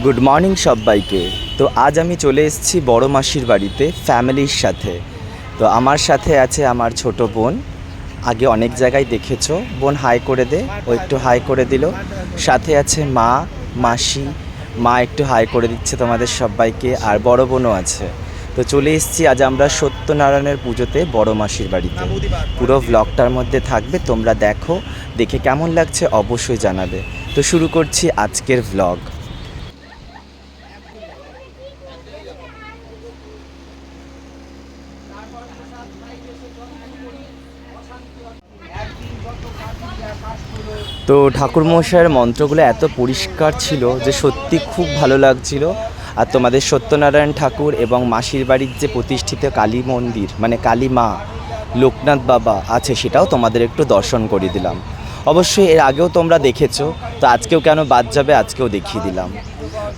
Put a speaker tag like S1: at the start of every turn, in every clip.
S1: Good morning সবাইকে তো আজ আমি চলে এসেছি বড় মাসির বাড়িতে, ফ্যামিলির সাথে। তো আমার সাথে আছে আমার ছোট বোন। আগে অনেক জায়গায় দেখেছ। বোন হাই করে দে, ও একটু হাই করে দিল। সাথে আছে মা, মাসি। মা একটু হাই করে দিচ্ছে তোমাদের সবাইকে আর বড় বোনও আছে। তো চলে এসেছি আজ আমরা সত্যনারায়ণের পুজোতে বড় মাসির বাড়িতে। পুরো ভ্লগটার মধ্যে থাকবে, তোমরা দেখো। দেখে কেমন লাগছে অবশ্যই জানাবে। তো শুরু করছি আজকের ভ্লগ তো ঠাকুরমশাইয়ের মন্ত্রগুলো এত পরিষ্কার ছিল যে সত্যি খুব ভালো লাগছিল। আর তোমাদের সত্যনারায়ণ ঠাকুর এবং মাসির বাড়ির যে প্রতিষ্ঠিত কালী মন্দির মানে কালী মা, লোকনাথ বাবা আছে, সেটাও তোমাদের একটু দর্শন করিয়ে দিলাম। অবশ্যই এর আগেও তোমরা দেখেছ, তো আজকেও কেন বাদ যাবে, আজকেও দেখিয়ে দিলাম।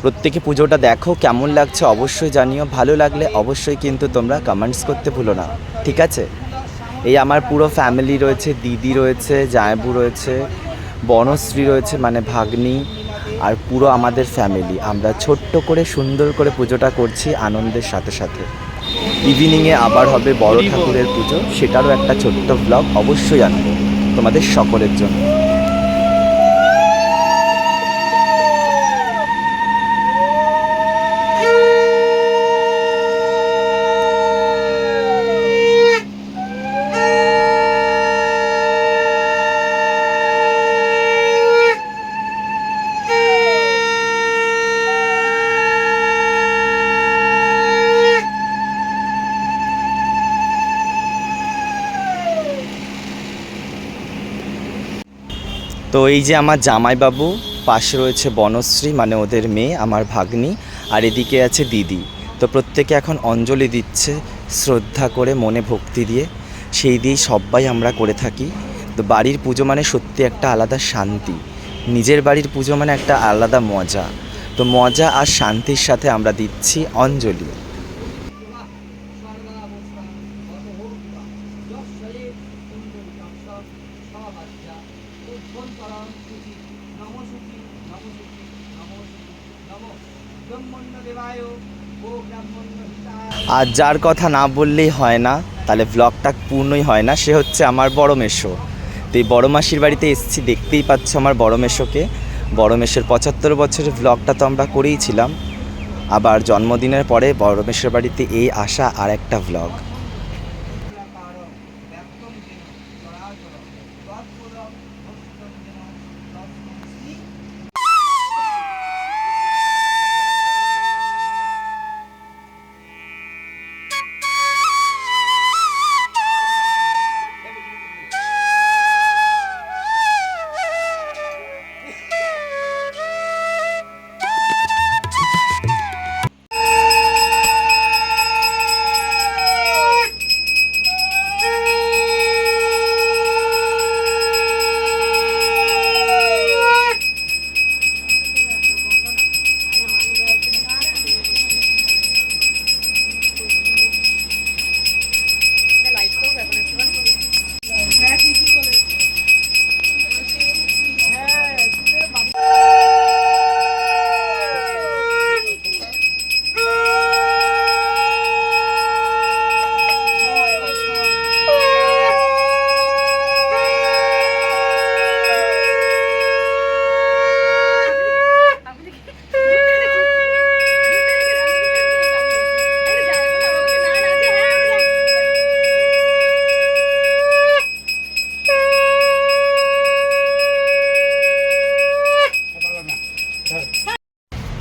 S1: প্রত্যেকে পুজোটা দেখো, কেমন লাগছে অবশ্যই জানিও, ভালো লাগলে অবশ্যই কিন্তু তোমরা কমেন্টস করতে ভুলো না, ঠিক আছে? এই আমার পুরো ফ্যামিলি রয়েছে, দিদি রয়েছে জায়বু রয়েছে, বনশ্রী রয়েছে মানে ভাগ্নি, আর পুরো আমাদের ফ্যামিলি আমরা ছোট্ট করে, সুন্দর করে পুজোটা করছি আনন্দের সাথে সাথে। ইভিনিংয়ে আবার হবে বড় ঠাকুরের পুজো, সেটারও একটা ছোট্ট ব্লগ অবশ্যই আনব তোমাদের সকলের জন্য। তো এই যে আমার জামাইবাবু, পাশে রয়েছে বনশ্রী মানে ওদের মেয়ে, আমার ভাগ্নি, আর এদিকে আছে দিদি। তো প্রত্যেকে এখন অঞ্জলি দিচ্ছে শ্রদ্ধা করে, মনে ভক্তি দিয়ে। সেই দিয়েই সবাই আমরা করে থাকি। তো বাড়ির পুজো মানে সত্যি একটা আলাদা শান্তি। নিজের বাড়ির পুজো মানে একটা আলাদা মজা। তো মজা আর শান্তির সাথে আমরা দিচ্ছি অঞ্জলি। আর যার কথা না বললেই হয় না, তাহলে ব্লগটা পূর্ণই হয় না। সে হচ্ছে আমার বড় মেশো তো এই বড় মাসির বাড়িতে এসেছি, দেখতেই পাচ্ছ আমার বড় মেশোকে বড় মেশের পঁচাত্তর বছরের ব্লগটা তো আমরা করেইছিলাম আবার জন্মদিনের পরে বড় মেশের বাড়িতে এই আসা আর একটা ব্লগ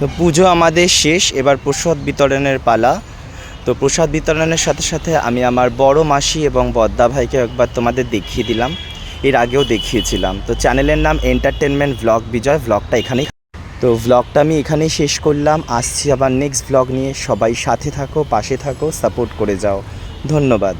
S1: তো পুজো আমাদের শেষ, এবার প্রসাদ বিতরণের পালা। তো প্রসাদ বিতরণের সাথে সাথে আমি আমার বড় মাসি এবং বদ্দা ভাইকে একবার তোমাদের দেখিয়ে দিলাম। এর আগেও দেখিয়েছিলাম। তো চ্যানেলের নাম এন্টারটেনমেন্ট ভ্লগ বিজয় ভ্লগটা এখানেই তো ভ্লগটা আমি এখানেই শেষ করলাম। আসছি আবার নেক্সট ভ্লগ নিয়ে। সবাই সাথে থাকো, পাশে থাকো সাপোর্ট করে যাও। ধন্যবাদ।